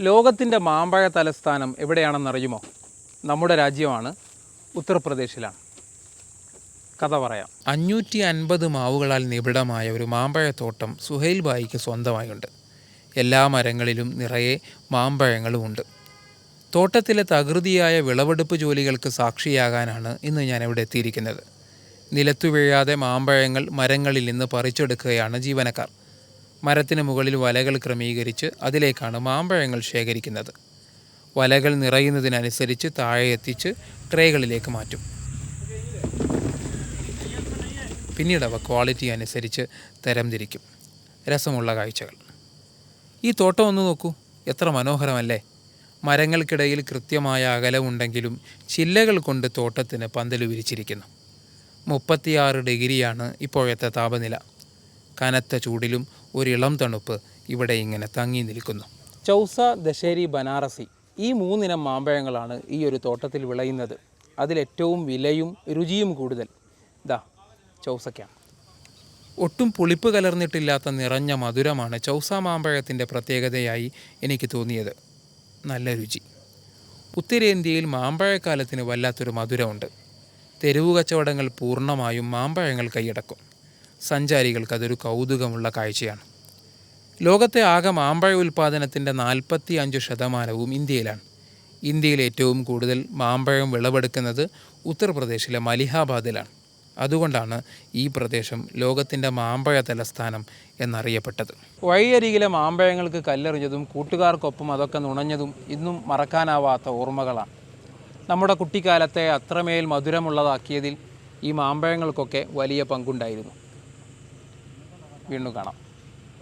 ലോകത്തിന്റെ മാമ്പഴ തലസ്ഥാനം എവിടെയാണെന്നറിയുമോ നമ്മുടെ രാജ്യമാണ് ഉത്തർപ്രദേശിലാണ്. കഥ പറയാം. അഞ്ഞൂറ്റി അൻപത് മാവുകളാൽ നിബിഡമായ ഒരു മാമ്പഴത്തോട്ടം സുഹൈൽ ബായിക്ക് സ്വന്തമായുണ്ട്. എല്ലാ മരങ്ങളിലും നിറയെ മാമ്പഴങ്ങളുമുണ്ട് തോട്ടത്തിലെ തകൃതിയായ വിളവെടുപ്പ് ജോലികൾക്ക് സാക്ഷിയാകാനാണ് ഇന്ന് ഞാൻ ഇവിടെ എത്തിയിരിക്കുന്നത്. നിലത്തു വീഴാതെ മാമ്പഴങ്ങൾ മരങ്ങളിൽ നിന്ന് പറിച്ചെടുക്കുകയാണ് ജീവനക്കാർ. മരത്തിന് മുകളിൽ വലകൾ ക്രമീകരിച്ച് അതിലേക്കാണ് മാമ്പഴങ്ങൾ ശേഖരിക്കുന്നത്. വലകൾ നിറയുന്നതിനനുസരിച്ച് താഴെ എത്തിച്ച് ട്രേകളിലേക്ക് മാറ്റും. പിന്നീട് അവ ക്വാളിറ്റി അനുസരിച്ച് തരംതിരിക്കും രസമുള്ള കാഴ്ചകൾ. ഈ തോട്ടം ഒന്ന് നോക്കൂ. എത്ര മനോഹരമല്ലേ. മരങ്ങൾക്കിടയിൽ കൃത്യമായ അകലമുണ്ടെങ്കിലും ചില്ലകൾ കൊണ്ട് തോട്ടത്തിന് പന്തൽ വിരിച്ചിരിക്കുന്നു. മുപ്പത്തിയാറ് ഡിഗ്രിയാണ് ഇപ്പോഴത്തെ താപനില. കനത്ത ചൂടിലും ഒരിളം തണുപ്പ് ഇവിടെ ഇങ്ങനെ തങ്ങി നിൽക്കുന്നു. ചൗസ ദശേരി ബനാറസി ഈ മൂന്നിനം മാമ്പഴങ്ങളാണ് ഈ ഒരു തോട്ടത്തിൽ വിളയുന്നത്. അതിലേറ്റവും വിലയും രുചിയും കൂടുതൽ. ഇതാ ചൗസയ്ക്കാണ്. ഒട്ടും പുളിപ്പ് കലർന്നിട്ടില്ലാത്ത നിറഞ്ഞ മധുരമാണ് ചൗസ മാമ്പഴത്തിന്റെ പ്രത്യേകതയായി എനിക്ക് തോന്നിയത്. നല്ല രുചി. ഉത്തരേന്ത്യയിൽ മാമ്പഴക്കാലത്തിന് വല്ലാത്തൊരു മധുരമുണ്ട്. തെരുവു കച്ചവടങ്ങൾ പൂർണമായും മാമ്പഴങ്ങൾ കൈയടക്കും. സഞ്ചാരികൾക്ക് അതൊരു കൗതുകമുള്ള കാഴ്ചയാണ്. ലോകത്തെ ആകെ മാമ്പഴ ഉൽപ്പാദനത്തിന്റെ നാൽപ്പത്തി അഞ്ച് ശതമാനവും ഇന്ത്യയിലാണ്. ഇന്ത്യയിൽ ഏറ്റവും കൂടുതൽ മാമ്പഴം വിളവെടുക്കുന്നത് ഉത്തർപ്രദേശിലെ മലിഹാബാദിലാണ്. അതുകൊണ്ടാണ് ഈ പ്രദേശം ലോകത്തിന്റെ മാമ്പഴ തലസ്ഥാനം എന്നറിയപ്പെട്ടത്. വഴിയരികിലെ മാമ്പഴങ്ങൾക്ക് കല്ലെറിഞ്ഞതും കൂട്ടുകാർക്കൊപ്പം അതൊക്കെ നുണഞ്ഞതും ഇന്നും മറക്കാനാവാത്ത ഓർമ്മകളാണ്. നമ്മുടെ കുട്ടിക്കാലത്തെ അത്രമേൽ മധുരമുള്ളതാക്കിയതിൽ ഈ മാമ്പഴങ്ങൾക്കൊക്കെ വലിയ പങ്കുണ്ടായിരുന്നു. വീണ്ടും കാണാം.